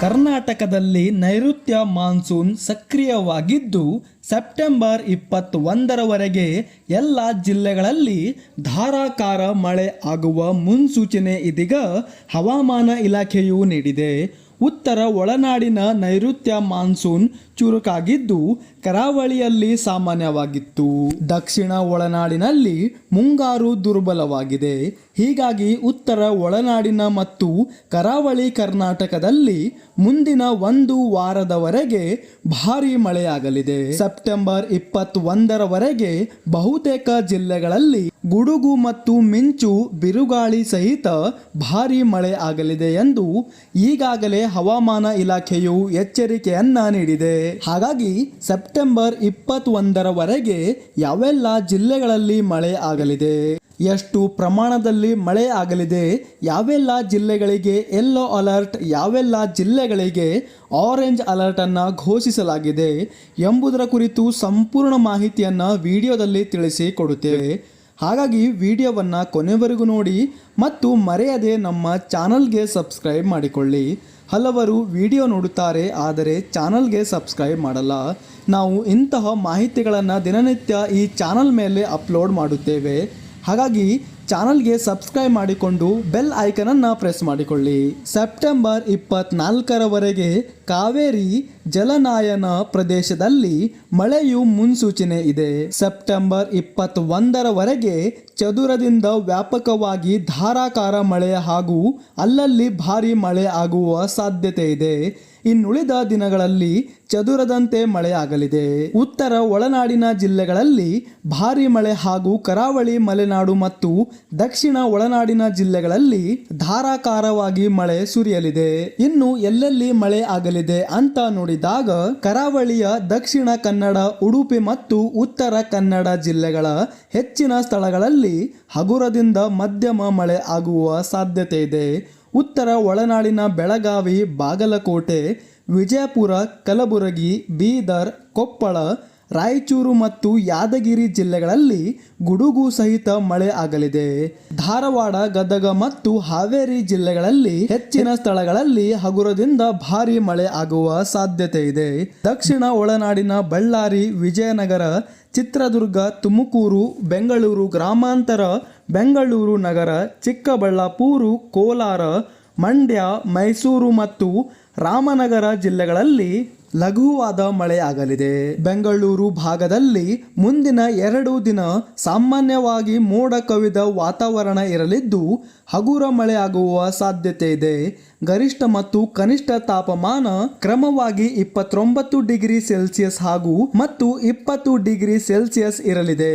ಕರ್ನಾಟಕದಲ್ಲಿ ನೈಋತ್ಯ monsoon ಸಕ್ರಿಯವಾಗಿದ್ದು, September ಇಪ್ಪತ್ತೊಂದರವರೆಗೆ ಎಲ್ಲ ಜಿಲ್ಲೆಗಳಲ್ಲಿ ಧಾರಾಕಾರ ಮಳೆ ಆಗುವ ಮುನ್ಸೂಚನೆ ಇದೀಗ ಹವಾಮಾನ ಇಲಾಖೆಯು ನೀಡಿದೆ. ಉತ್ತರ ಒಳನಾಡಿನ ನೈಋತ್ಯ ಮಾನ್ಸೂನ್ ಚುರುಕಾಗಿದ್ದು ಕರಾವಳಿಯಲ್ಲಿ ಸಾಮಾನ್ಯವಾಗಿತ್ತು. ದಕ್ಷಿಣ ಒಳನಾಡಿನಲ್ಲಿ ಮುಂಗಾರು ದುರ್ಬಲವಾಗಿದೆ. ಹೀಗಾಗಿ ಉತ್ತರ ಒಳನಾಡಿನ ಮತ್ತು ಕರಾವಳಿ ಕರ್ನಾಟಕದಲ್ಲಿ ಮುಂದಿನ ಒಂದು ವಾರದವರೆಗೆ ಭಾರಿ ಮಳೆಯಾಗಲಿದೆ. ಸೆಪ್ಟೆಂಬರ್ ಇಪ್ಪತ್ತೊಂದರವರೆಗೆ ಬಹುತೇಕ ಜಿಲ್ಲೆಗಳಲ್ಲಿ ಗುಡುಗು ಮತ್ತು ಮಿಂಚು ಬಿರುಗಾಳಿ ಸಹಿತ ಭಾರಿ ಮಳೆ ಆಗಲಿದೆ ಎಂದು ಈಗಾಗಲೇ ಹವಾಮಾನ ಇಲಾಖೆಯು ಎಚ್ಚರಿಕೆಯನ್ನ ನೀಡಿದೆ. ಹಾಗಾಗಿ ಸೆಪ್ಟೆಂಬರ್ ಇಪ್ಪತ್ತೊಂದರವರೆಗೆ ಯಾವೆಲ್ಲ ಜಿಲ್ಲೆಗಳಲ್ಲಿ ಮಳೆ ಆಗಲಿದೆ, ಎಷ್ಟು ಪ್ರಮಾಣದಲ್ಲಿ ಮಳೆ ಆಗಲಿದೆ, ಯಾವೆಲ್ಲ ಜಿಲ್ಲೆಗಳಿಗೆ ಯೆಲ್ಲೋ ಅಲರ್ಟ್, ಯಾವೆಲ್ಲ ಜಿಲ್ಲೆಗಳಿಗೆ ಆರೆಂಜ್ ಅಲರ್ಟ್ ಅನ್ನ ಘೋಷಿಸಲಾಗಿದೆ ಎಂಬುದರ ಕುರಿತು ಸಂಪೂರ್ಣ ಮಾಹಿತಿಯನ್ನು ವಿಡಿಯೋದಲ್ಲಿ ತಿಳಿಸಿ ಕೊಡುತ್ತೇವೆ. ಹಾಗಾಗಿ ವಿಡಿಯೋವನ್ನು ಕೊನೆವರೆಗೂ ನೋಡಿ ಮತ್ತು ಮರೆಯದೆ ನಮ್ಮ ಚಾನಲ್ಗೆ ಸಬ್ಸ್ಕ್ರೈಬ್ ಮಾಡಿಕೊಳ್ಳಿ. ಹಲವರು ವಿಡಿಯೋ ನೋಡುತ್ತಾರೆ, ಆದರೆ ಚಾನಲ್ಗೆ ಸಬ್ಸ್ಕ್ರೈಬ್ ಮಾಡಲ್ಲ. ನಾವು ಇಂತಹ ಮಾಹಿತಿಗಳನ್ನು ದಿನನಿತ್ಯ ಈ ಚಾನಲ್ ಮೇಲೆ ಅಪ್ಲೋಡ್ ಮಾಡುತ್ತೇವೆ. ಹಾಗಾಗಿ ಚಾನಲ್ಗೆ ಸಬ್ಸ್ಕ್ರೈಬ್ ಮಾಡಿಕೊಂಡು ಬೆಲ್ ಐಕನನ್ನು ಪ್ರೆಸ್ ಮಾಡಿಕೊಳ್ಳಿ. ಸೆಪ್ಟೆಂಬರ್ ಇಪ್ಪತ್ನಾಲ್ಕರವರೆಗೆ ಕಾವೇರಿ ಜಲನಾಯನ ಪ್ರದೇಶದಲ್ಲಿ ಮಳೆಯು ಮುನ್ಸೂಚನೆ ಇದೆ. ಸೆಪ್ಟೆಂಬರ್ ಇಪ್ಪತ್ತೊಂದರವರೆಗೆ ಚದುರದಿಂದ ವ್ಯಾಪಕವಾಗಿ ಧಾರಾಕಾರ ಮಳೆ ಹಾಗೂ ಅಲ್ಲಲ್ಲಿ ಭಾರಿ ಮಳೆ ಆಗುವ ಸಾಧ್ಯತೆ ಇದೆ. ಇನ್ನುಳಿದ ದಿನಗಳಲ್ಲಿ ಚದುರದಂತೆ ಮಳೆಯಾಗಲಿದೆ ಉತ್ತರ ಒಳನಾಡಿನ ಜಿಲ್ಲೆಗಳಲ್ಲಿ ಭಾರೀ ಮಳೆ ಹಾಗೂ ಕರಾವಳಿ ಮಲೆನಾಡು ಮತ್ತು ದಕ್ಷಿಣ ಒಳನಾಡಿನ ಜಿಲ್ಲೆಗಳಲ್ಲಿ ಧಾರಾಕಾರವಾಗಿ ಮಳೆ ಸುರಿಯಲಿದೆ. ಇನ್ನು ಎಲ್ಲೆಲ್ಲಿ ಮಳೆ ಆಗಲಿದೆ ಅಂತ ನೋಡಿದಾಗ ಕರಾವಳಿಯ ದಕ್ಷಿಣ ಕನ್ನಡ, ಉಡುಪಿ ಮತ್ತು ಉತ್ತರ ಕನ್ನಡ ಜಿಲ್ಲೆಗಳ ಹೆಚ್ಚಿನ ಸ್ಥಳಗಳಲ್ಲಿ ಹಗುರದಿಂದ ಮಧ್ಯಮ ಮಳೆ ಆಗುವ ಸಾಧ್ಯತೆ ಇದೆ. ಉತ್ತರ ಒಳನಾಡಿನ ಬೆಳಗಾವಿ, ಬಾಗಲಕೋಟೆ, ವಿಜಯಪುರ, ಕಲಬುರಗಿ, ಬೀದರ್, ಕೊಪ್ಪಳ ರಾಯಚೂರು ಮತ್ತು ಯಾದಗಿರಿ ಜಿಲ್ಲೆಗಳಲ್ಲಿ ಗುಡುಗು ಸಹಿತ ಮಳೆ ಆಗಲಿದೆ. ಧಾರವಾಡ, ಗದಗ ಮತ್ತು ಹಾವೇರಿ ಜಿಲ್ಲೆಗಳಲ್ಲಿ ಹೆಚ್ಚಿನ ಸ್ಥಳಗಳಲ್ಲಿ ಹಗುರದಿಂದ ಭಾರೀ ಮಳೆ ಆಗುವ ಸಾಧ್ಯತೆ ಇದೆ. ದಕ್ಷಿಣ ಒಳನಾಡಿನ ಬಳ್ಳಾರಿ, ವಿಜಯನಗರ, ಚಿತ್ರದುರ್ಗ, ತುಮಕೂರು, ಬೆಂಗಳೂರು ಗ್ರಾಮಾಂತರ, ಬೆಂಗಳೂರು ನಗರ, ಚಿಕ್ಕಬಳ್ಳಾಪುರ, ಕೋಲಾರ ಮಂಡ್ಯ, ಮೈಸೂರು ಮತ್ತು ರಾಮನಗರ ಜಿಲ್ಲೆಗಳಲ್ಲಿ ಲಘುವಾದ ಮಳೆಯಾಗಲಿದೆ. ಬೆಂಗಳೂರು ಭಾಗದಲ್ಲಿ ಮುಂದಿನ ಎರಡು ದಿನ ಸಾಮಾನ್ಯವಾಗಿ ಮೋಡ ಕವಿದ ವಾತಾವರಣ ಇರಲಿದ್ದು, ಹಗುರ ಮಳೆಯಾಗುವ ಸಾಧ್ಯತೆ ಇದೆ. ಗರಿಷ್ಠ ಮತ್ತು ಕನಿಷ್ಠ ತಾಪಮಾನ ಕ್ರಮವಾಗಿ ಇಪ್ಪತ್ತೊಂಬತ್ತು ಡಿಗ್ರಿ ಸೆಲ್ಸಿಯಸ್ ಹಾಗೂ ಮತ್ತು ಇಪ್ಪತ್ತು ಡಿಗ್ರಿ ಸೆಲ್ಸಿಯಸ್ ಇರಲಿದೆ.